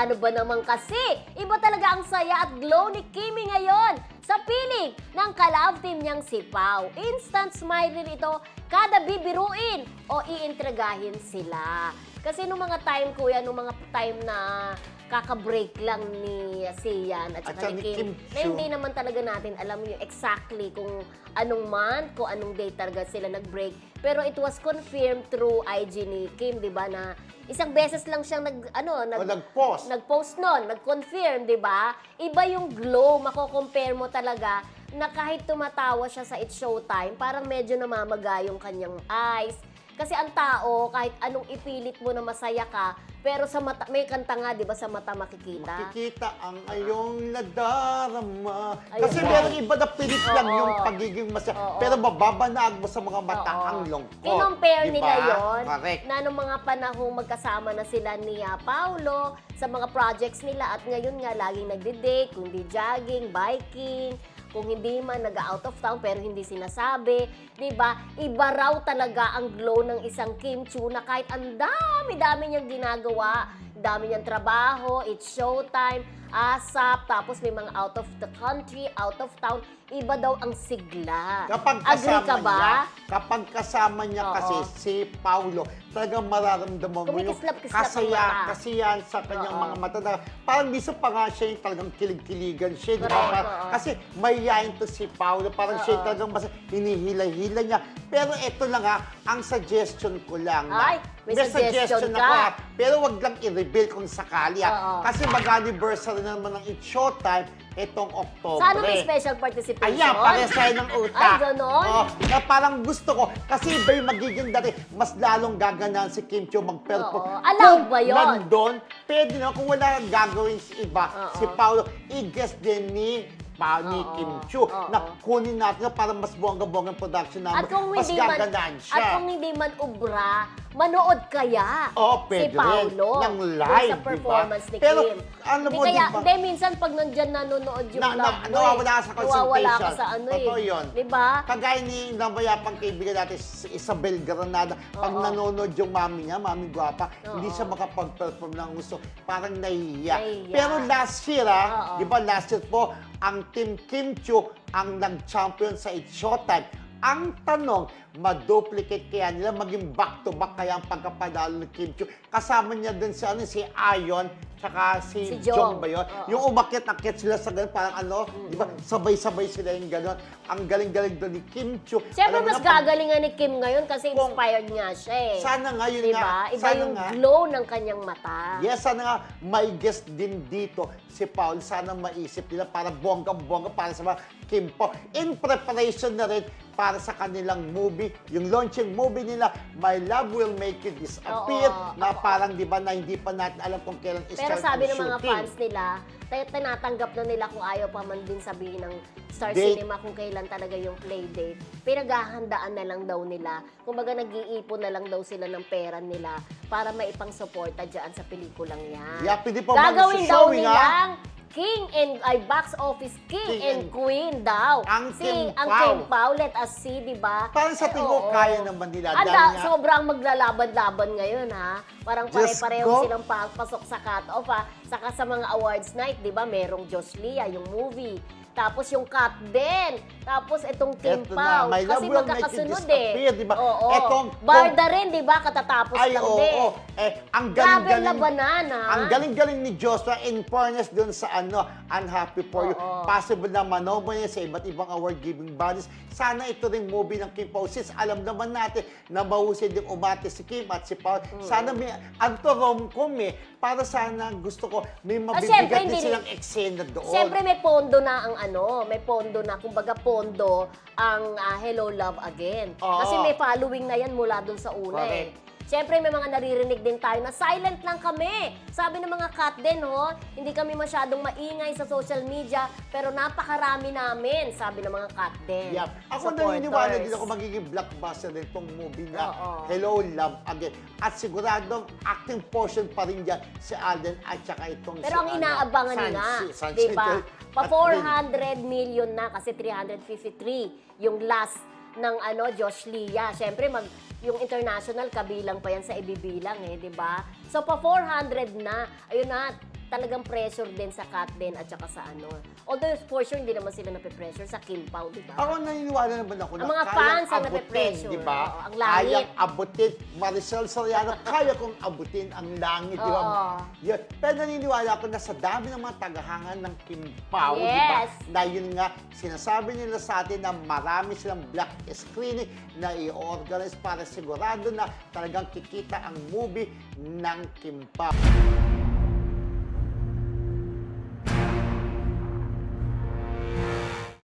Ano ba naman kasi? Iba talaga ang saya at glow ni Kimi ngayon sa piling ng kalab team niyang si Pau. Instant smile rin ito kada bibiruin o iintragahin sila. Kasi nung mga time ko yan, nung mga time na kaka-break lang ni Sian at At saka ni Kim, na hindi naman talaga natin alam yung exactly kung anong month, kung anong date talaga sila nag-break. Pero it was confirmed through IG ni Kim, di ba, na isang beses lang siyang nag, ano, nag, O nag-post. nag-post nun, nag-confirm, di ba? Iba yung glow, mako-compare mo talaga na kahit tumatawa siya sa It's Showtime, parang medyo namamaga yung kanyang eyes. Kasi ang tao, kahit anong ipilit mo na masaya ka, pero sa mata, may kanta nga, di ba, sa mata makikita. Makikita ang ayong nadarama. Ayun. Kasi meron iba na pilit lang Oo. yung pagiging masaya. Oo. Pero mababanaag mo sa mga mata Oo. ang lungkot. Kinompare Di nila ba? yon Correct. na nung mga panahong magkasama na sila ni ah, Paulo sa mga projects nila at ngayon nga laging nagde-date, kung di jogging, biking, kung hindi man nag-out of town pero hindi sinasabi, 'di ba? Iba raw talaga ang glow ng isang Kim Chu na kahit ang dami-dami niyang ginagawa, dami niyang trabaho, it's showtime, ASAP, tapos may mga out of the country, out of town, iba daw ang sigla. Kapag Agree kasama ka ba? niya, kapag kasama niya Oo. kasi si Paulo, talagang mararamdaman mo yung Kumikislap-kislap ang kasaya, mata. kasiyan sa kanyang Oo. mga mata. Na, parang minsan pa nga siya yung talagang kilig-kiligan siya. di ba? Correct, Parang- oo. Kasi mayayain to si Paulo. Parang siya talagang mas hinihila-hila niya. Pero ito lang ha, ang suggestion ko lang. na- Ay, may suggestion ako ka. ha, pero wag lang i-reveal kung sakali ha. Oo. Kasi mag-anniversary na naman ng It's Showtime itong October. Sana may special participation. Ayan, pares tayo ng utak. Ay, ganon? Oo, na parang gusto ko, kasi iba yung magiging dati, mas lalong gaganan si Kim Chiu mag-perform. Oo. Kung ba yun? Nandun, pwede na, kung wala kang gagawin si iba, Oo. si Paolo, i-guess din ni pa ni Oo. Kim Chiu Oo. na kunin natin na para mas bongga-bongga ang production namin. At kung mas hindi man gaganaan siya. at kung hindi man ubra, manood kaya Oo, si rin. Ng live, sa performance ni Pero, Kim. ano Hindi mo, kaya, di ba? Hindi, minsan pag nandyan nanonood yung Na- na- love mo nawawala eh. ka sa Nawawala ka concentration. sa ano eh. Totoo yun. Di ba? Kagaya ni namayapang kaibigan natin, si Isabel Granada, pag Oo. nanonood yung mami niya, mami gwapa, Oo. hindi siya makapag-perform ng gusto. Parang nahihiya. Nahihiya. Pero last year, ah, di ba last year po, ang Team Kim Chiu ang nag-champion sa It's Showtime. Ang tanong, maduplicate kaya nila maging back-to-back kaya ang pagkapanalo ni Kim Chiu. Kasama niya din si, ano, si Ayon, tsaka si, Si Jong. Jong. ba yun? Oo. Yung umakyat-akyat sila sa ganun, parang ano, di ba, sabay-sabay sila yung ganun. Ang galing-galing doon ni Kim Chiu. Siyempre, mas na, gagalingan ni Kim ngayon kasi Kung- inspired nga siya eh. Sana nga, yun Di nga. ba? Iba Sana yung nga. glow ng kanyang mata. Yes, sana nga may guest din dito si Paul. Sana maisip nila para bonggang-bongga para sa mga Kim po. In preparation na rin para sa kanilang movie, yung launching movie nila, My Love Will Make You Disappear, Oo. na parang di ba na hindi pa natin alam kung kailan Pero start sabi ng mga fans nila, tay- tinatanggap na nila kung ayaw pa man din sabihin ng Star Date. Cinema kung kailan talaga yung play date. Pinaghahandaan na lang daw nila. Kumbaga nag-iipon na lang daw sila ng pera nila para maipang suporta dyan sa pelikulang yan. Yeah, pwede pa ba Gagawin daw showing, ah? nilang King and ay box office King, King and, and- Queen daw. Ang si Kim ang Pao. Kim Pao, let us see, di ba? Parang sa Eh, tingin ko, kaya naman nila. Anda, Dahil nga- sobrang maglalaban-laban ngayon ha. Parang pare-pareho silang papasok sa cut-off ha. Saka sa mga awards night, di ba, merong Josh Lia, yung movie. Tapos yung cut din. Tapos itong Pao. na, Kasi You magkakasunod eh. di ba? Oo. Etong- Barda rin, di ba? Katatapos Ay, lang oo. din. Eh, ang Grabe ang galing-galing. labanan ha. Ang galing-galing ni Joshua in fairness dun sa ano, Unhappy for You. Oo. Possible na manobo niya sa iba't ibang award-giving bodies. Sana ito ring movie ng Kim Pao. Since alam naman natin na mahusay din umate si Kim at si Pao. Mm. Sana may, ano to, rom-com eh. Para sana gusto ko, may Ah, mabibigat din hindi- silang eksena doon. Siyempre may pondo na ang ano, may pondo na, kumbaga pondo ang ah, Hello Love Again. Oo. Kasi may following na yan mula dun sa una eh. Correct. Siyempre may mga naririnig din tayo na silent lang kami. Sabi ng mga cut din, ho, hindi kami masyadong maingay sa social media, pero napakarami namin, sabi ng mga cut din. Yep. Ako naniniwala din ako magiging blockbuster din itong movie na Oo. Hello, Love Again. At siguradong acting portion pa rin dyan si Alden at saka itong Pero si, ang ano, inaabangan nga, Sansi di ba? Pa at 400 million na kasi 353 yung last ng ano Josh Lia. Siyempre mag yung international kabilang pa yan sa ibibilang eh, di ba? So pa 400 na. Ayun na, talagang pressure din sa Kat din at saka sa ano. Although for sure hindi naman sila nape-pressure sa Kim Pao, di ba? Ako naniniwala naman ako na Ang mga fans ang nape-pressure. di ba? Oo, ang langit. Kayang abutin. Maricel Soriano, kaya kong abutin ang langit, di ba? Oo. Yun. Pero naniniwala ako na sa dami ng mga tagahangan ng Kim Pao, di ba? Yes. Na yun nga, sinasabi nila sa atin na marami silang black screening na i-organize para sigurado na talagang kikita ang movie ng Kim Pao.